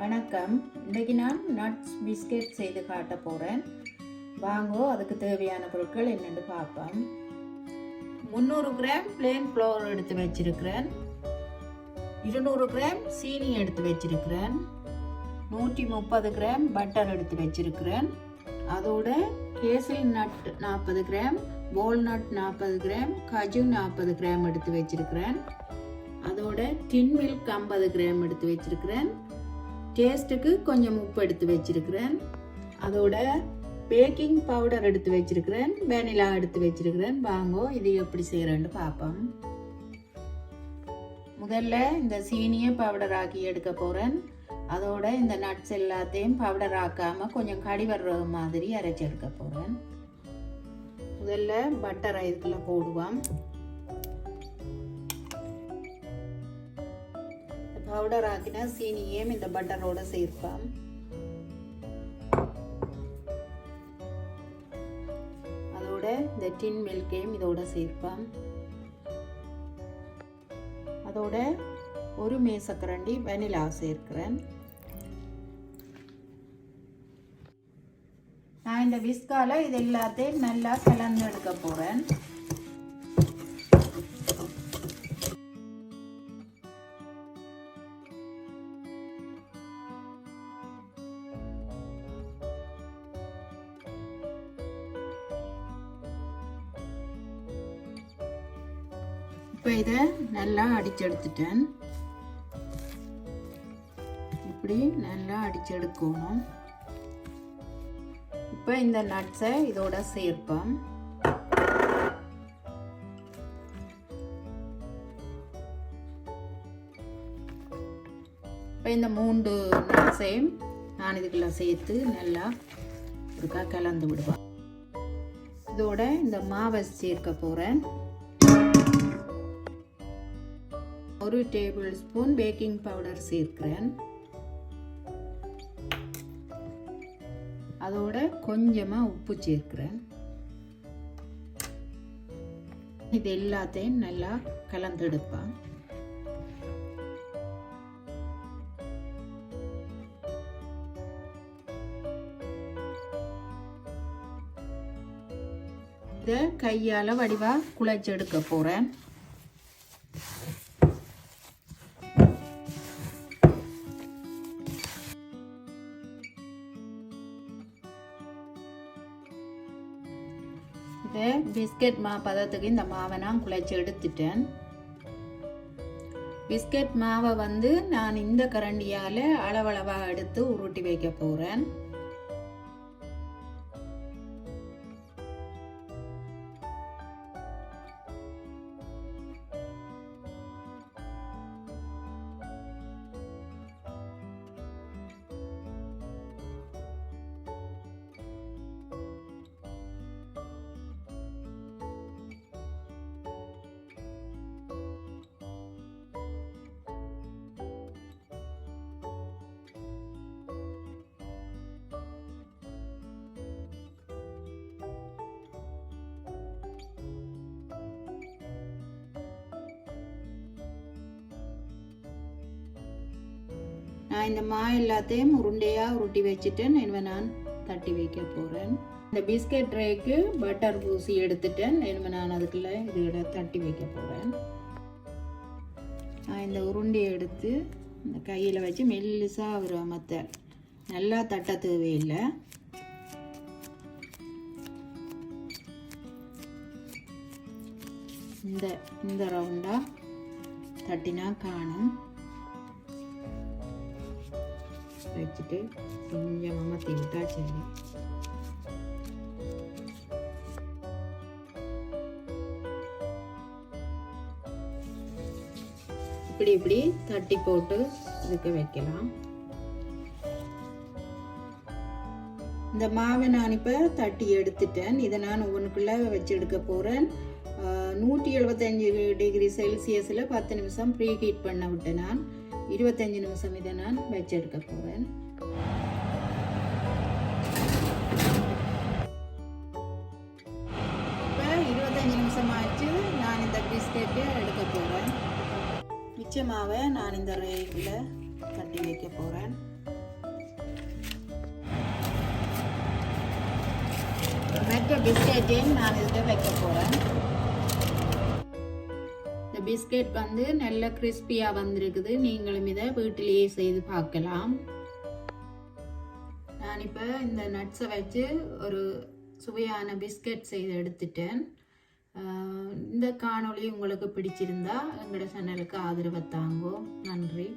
வணக்கம். இன்றைக்கு நான் நட்ஸ் பிஸ்கெட் செய்து காட்ட போகிறேன் வாங்கோ அதுக்கு தேவையான பொருட்கள் என்னென்னு பார்ப்போம். முந்நூறு கிராம் பிளேன் ஃப்ளோர் எடுத்து வச்சிருக்கிறேன். இருநூறு கிராம் சீனி எடுத்து வச்சிருக்கிறேன். நூற்றி முப்பது கிராம் பட்டர் எடுத்து வச்சிருக்கிறேன். அதோட கேசில் நட் நாற்பது கிராம் வால்நட் நாற்பது கிராம் கஜு நாற்பது கிராம் எடுத்து வச்சிருக்கிறேன். அதோட டின் மில்க் ஐம்பது கிராம் எடுத்து வச்சிருக்கிறேன். டேஸ்ட்டுக்கு கொஞ்சம் உப்பு எடுத்து வச்சிருக்கிறேன். அதோட பேக்கிங் பவுடர் எடுத்து வச்சிருக்கிறேன். வெனிலா எடுத்து வச்சிருக்கிறேன். வாங்கோ இது எப்படி செய்கிறேன்னு பார்ப்போம் முதல்ல இந்த சீனியை பவுடர் ஆக்கி எடுக்க போகிறேன் அதோட இந்த நட்ஸ் எல்லாத்தையும் பவுடர் ஆக்காமல் கொஞ்சம் கடி வர்ற மாதிரி அரைச்சி எடுக்க போகிறேன் முதல்ல பட்டரை இதுக்குள்ளே போடுவோம். பவுடர் ஆக்கின சீனியையும் இந்த பட்டரோட சேர்ப்போம். அதோட இந்த டின் மில்கையும் இதோட சேர்ப்போம். அதோட ஒரு மேசக்கரண்டி வெனிலா சேர்க்கிறேன். நான் இந்த விஸ்கால இது எல்லாத்தையும் நல்லா கலந்து எடுக்க போகிறேன் இப்போ இதை நல்லா அடிச்செடுத்துட்டேன். இப்படி நல்லா அடிச்செடுக்கணும். இப்போ இந்த நட்ஸை இதோட சேர்ப்போம். இப்போ இந்த மூன்று நட்ஸையும் நான் இதுக்குள்ள சேர்த்து நல்லா ஒருக்கா கலந்து விடுவேன் இதோட இந்த மாவை சேர்க்க போகிறேன் ஒரு டேபிள் ஸ்பூன் பேக்கிங் பவுடர் சேர்க்கிறேன். அதோட கொஞ்சமாக உப்பு சேர்க்கிறேன். இது எல்லாத்தையும் நல்லா கலந்தெடுப்பேன். இதை கையால் வடிவாக குழைச்செடுக்க போகிறேன் இந்த பிஸ்கெட் மா பதத்துக்கு இந்த மாவை நான் குழைச்சி எடுத்துட்டேன். பிஸ்கெட் மாவை வந்து நான் இந்த கரண்டியால் அளவளவாக எடுத்து உருட்டி வைக்க போகிறேன் நான் இந்த மா எல்லாத்தையும் உருண்டையாக உருட்டி வச்சுட்டு நினைவை நான் தட்டி வைக்க போகிறேன் இந்த பிஸ்கெட் ட்ரேக்கு பட்டர் பூசி எடுத்துட்டேன். நினைவை நான் அதுக்குள்ளே இதோட தட்டி வைக்க போகிறேன் நான் இந்த உருண்டையை எடுத்து இந்த கையில் வச்சு மெல்லிசாக ஒரு அமத்த. நல்லா தட்ட தேவையில்லை. இந்த இந்த ரவுண்டாக தட்டினா காணும். வச்சுட்டு கொஞ்சமாக திட்டா சரி. இப்படி இப்படி தட்டி போட்டு இதுக்க வைக்கலாம். இந்த மாவை நான் இப்போ தட்டி எடுத்துட்டேன். இதை நான் ஒவ்வொன்றுக்குள்ளே வச்சு எடுக்க போகிறேன் நூற்றி எழுபத்தஞ்சு டிகிரி செல்சியஸில் பத்து நிமிஷம் ப்ரீ ஹீட் பண்ண விட்டேன் நான். இருபத்தஞ்சு நிமிஷம் இதை நான் வச்செடுக்க போகிறேன் இப்போ இருபத்தஞ்சி நிமிஷம் ஆச்சு. நான் இந்த பிஸ்கெட்டு எடுக்க போகிறேன் மிச்சமாக நான் இந்த ரேட்டில் தட்டி வைக்க போகிறேன் மற்ற பிஸ்கெட்டையும் நான் இதை வைக்க போகிறேன் பிஸ்கெட் வந்து நல்ல கிறிஸ்பியாக வந்திருக்குது. நீங்களும் இதை வீட்டிலேயே செய்து பார்க்கலாம். நான் இப்போ இந்த நட்ஸை வச்சு ஒரு சுவையான பிஸ்கெட் செய்து எடுத்துட்டேன். இந்த காணொளி உங்களுக்கு பிடிச்சிருந்தா எங்களோட சேனலுக்கு ஆதரவை தாங்கோ. நன்றி.